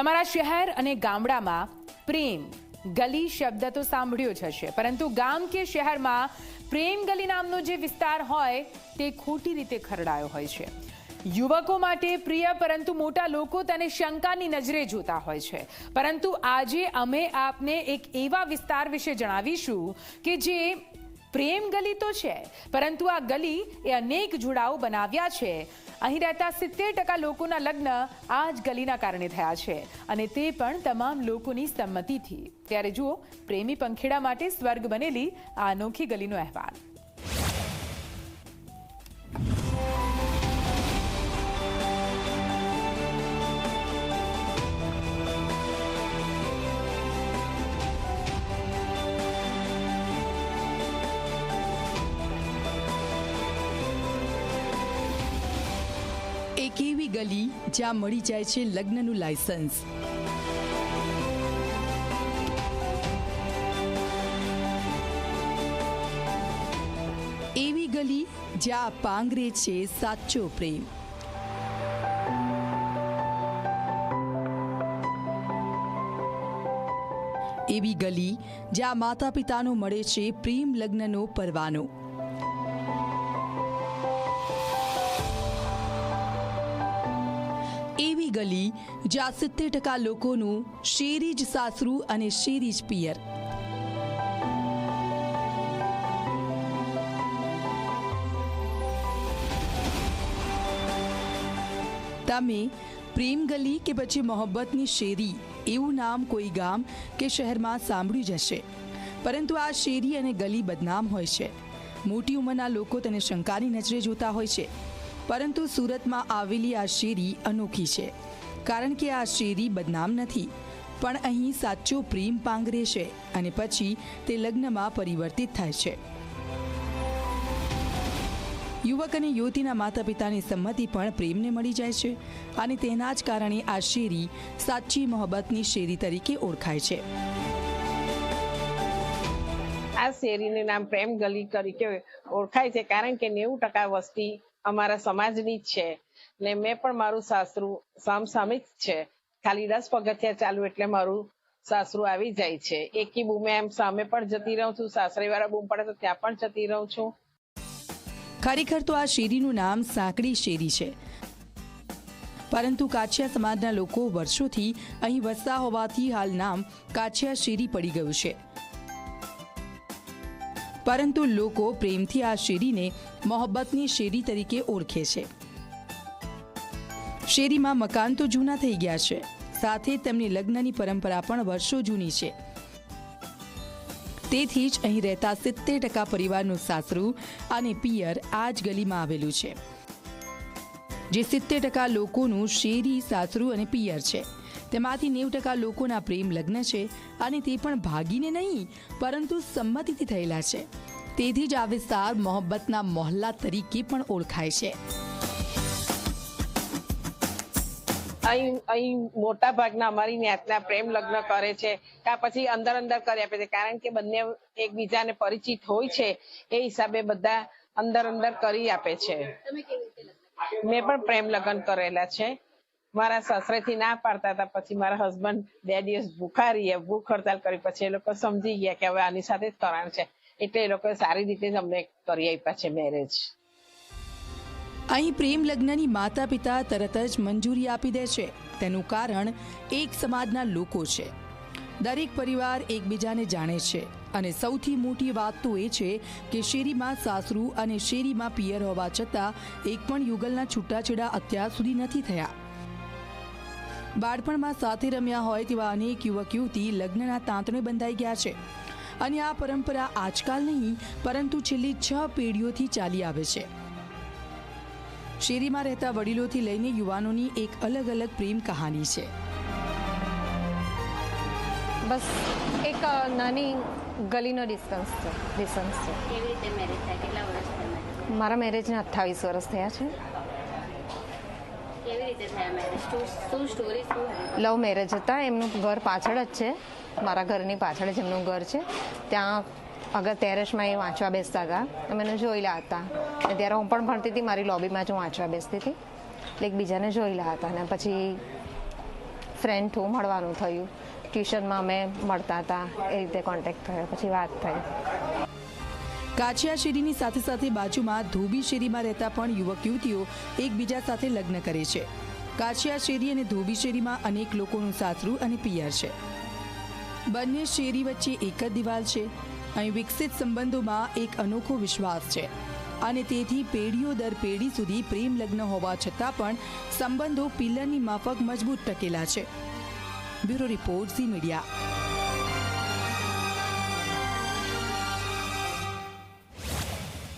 તમારા શહેર અને ગામડામાં પ્રેમ ગલી શબ્દ તો સાંભળ્યો જ હશે, પરંતુ ગામ કે શહેરમાં પ્રેમ ગલી નામનો જે વિસ્તાર હોય, તે ખોટી રીતે ખરડાયો હોય છે. યુવકો માટે પ્રિય, પરંતુ મોટા લોકો તેને શંકાની નજરે જોતા હોય છે. પરંતુ આજે અમે આપને એક એવા વિસ્તાર વિશે જણાવીશું કે જે પ્રેમ ગલી તો છે, પરંતુ આ ગલી એ અનેક જોડાઓ બનાવ્યા છે. અહીં રહેતા સિત્તેર ટકા લોકોના લગ્ન આ જ ગલીના કારણે થયા છે અને તે પણ તમામ લોકોની સંમતિથી. ત્યારે જુઓ, પ્રેમી પંખેડા માટે સ્વર્ગ બનેલી આ અનોખી ગલીનો અહેવાલ. એક એવી ગલી જ્યાં મળી જાય છે લગ્નનું લાયસન્સ. એવી ગલી જ્યાં પાંગરે છે સાચો પ્રેમ. એવી ગલી જ્યાં માતા પિતાનો મળે છે પ્રેમ લગ્નનો પરવાનો. એવી ગલી, જ્યાં સિત્તેર ટકા લોકોનું શેરી જ સાસરું અને શેરી જ પિયર. તમે પ્રેમ ગલી કે પછી મોહબ્બતની શેરી, એવું નામ કોઈ ગામ કે શહેરમાં સાંભળ્યું જશે પરંતુ આ શેરી અને ગલી બદનામ હોય છે. મોટી ઉંમરના લોકો તેને શંકાની નજરે જોતા હોય છે. પરંતુ સુરતમાં આવેલી આ શેરી અનોખી છે. કારણ કે આ શેરી બદનામ નથી, પણ અહીં સાચો પ્રેમ પાંગરે છે અને પછી તે લગ્નમાં પરિવર્તિત થાય છે. યુવક અને યુવતીના માતા પિતાની સંમતિ પણ પ્રેમને મળી જાય છે અને તેના જ કારણે આ શેરી સાચી મોહબ્બતની શેરી તરીકે ઓળખાય છે. આ શેરીનું નામ પ્રેમ ગલી તરીકે ઓળખાય છે, કારણ કે નેવું ટકા વસ્તી અમારા સમાજની જ છે. ને મેં પણ મારું સાસરું સામસામે જ છે. ખાલી દસ પગથિયા ચાલુ એટલે મારું સાસરું આવી જાય છે. એકી બૂમે એમ સામે પણ જતી રહું છું. સાસરે વાળા બૂમ પડે તો ત્યાં પણ જતી રહું છું. ખરેખર તો આ શેરીનું નામ સાંકડી શેરી છે. પરંતુ કાછિયા સમાજના લોકો વર્ષોથી અહીં વસતા હોવાથી હાલ નામ કાછિયા શેરી પડી ગયું છે. પરંતુ લોકો પ્રેમથી આ શેરીને મોહબ્બતની શેરી તરીકે ઓળખે છે. શેરીમાં મકાન તો જૂના થઈ ગયા છે. સાથે તેમની લગ્નની પરંપરા પણ વર્ષો જૂની છે. તેથી જ અહીં રહેતા સિત્તેર ટકા પરિવારનું સાસરું અને પિયર આ જ ગલીમાં આવેલું છે. જે સિત્તેર ટકા લોકોનું શેરી, સાસરું અને પિયર છે. તેમાંથી નેવ ટકા લોકોના પ્રેમ લગ્ન છે અને તે પણ ભાગીને નહીં પરંતુ સંમતિથી થયેલા છે. તેથી જ આ વિસ્તાર મોહબ્બતના મોહલ્લા તરીકે પણ ઓળખાય છે. અહીં અહીં મોટા ભાગના અમારી જ્ઞાતના પ્રેમ લગ્ન કરે છે કા પછી અંદર અંદર કરી આપે છે. કારણ કે બંને એકબીજાને પરિચિત હોય છે એ હિસાબે બધા અંદર અંદર કરી આપે છે. મેં પણ પ્રેમ લગ્ન કરેલા છે. મારા સસરેથી ના પાડતા હતા. પછી મારા હસબન્ડ બે દિવસ ભૂખા રહ્યા ભૂખ હડતાલ કરી. પછી એ લોકો સમજી ગયા કે હવે આની સાથે જ કરાણ છે. એટલે એ લોકોએ સારી રીતે જ અમને કરી આપ્યા છે મેરેજ અહીં પ્રેમ લગ્નની માતા પિતા તરત જ મંજૂરી આપી દે છે. તેનું કારણ એક સમાજના લોકો છે. દરેક પરિવાર એકબીજાને જાણે છે. અને સૌથી મોટી વાત તો એ છે કે શેરીમાં સાસરું અને શેરીમાં પિયર હોવા છતાં એક પણ યુગલના છૂટાછેડા અત્યાર સુધી નથી થયા. બાળપણમાં સાથે રમ્યા હોય તેવા અનેક યુવક યુવતી લગ્નના તાંતણે બંધાઈ ગયા છે. અને આ પરંપરા આજકાલ નહીં પરંતુ છેલ્લી છ પેઢીઓથી ચાલી આવે છે. શેરીમાં રહેતા વડીલોથી લઈને યુવાનોની એક અલગ અલગ પ્રેમ કહાની છે. બસ એક નાની ગલીનો ડિસ્ટન્સ છે ડિસ્ટન્સ છે. કેવી રીતે મેરેજ થાય? કેટલા વર્ષ મારા મેરેજને અઠ્ઠાવીસ વર્ષ થયા છે. કેવી મેરેજ લવ મેરેજ હતા. એમનું ઘર પાછળ જ છે. મારા ઘરની પાછળ જ એમનું ઘર છે. ત્યાં અગર ટેરેસમાં એ વાંચવા બેસતા હતા. અમે એને જોયેલા હતા. અને ત્યારે હું પણ ભણતી હતી. મારી લોબીમાં જ હું વાંચવા બેસતી હતી. એટલે એકબીજાને જોયેલા હતા. અને પછી ફ્રેન્ડ થ્રુ મળવાનું થયું. ટ્યુશનમાં અમે મળતા હતા. એ રીતે કોન્ટેક્ટ થયો. પછી વાત થઈ. કાછિયા શેરીની સાથે સાથે બાજુમાં ધોબી શેરીમાં રહેતા પણ યુવક યુવતીઓ એકબીજા સાથે લગ્ન કરે છે. કાછિયા શેરી અને ધોબી શેરીમાં અનેક લોકોનું સાસરું અને પિયર છે. બંને શેરી વચ્ચે એક જ દિવાલ છે. અહીં વિકસિત સંબંધોમાં એક અનોખો વિશ્વાસ છે. અને તેથી પેઢીઓ દર પેઢી સુધી પ્રેમ લગ્ન હોવા છતાં પણ સંબંધો પિલ્લરની માફક મજબૂત ટકેલા છે. Bureau report Zee Media.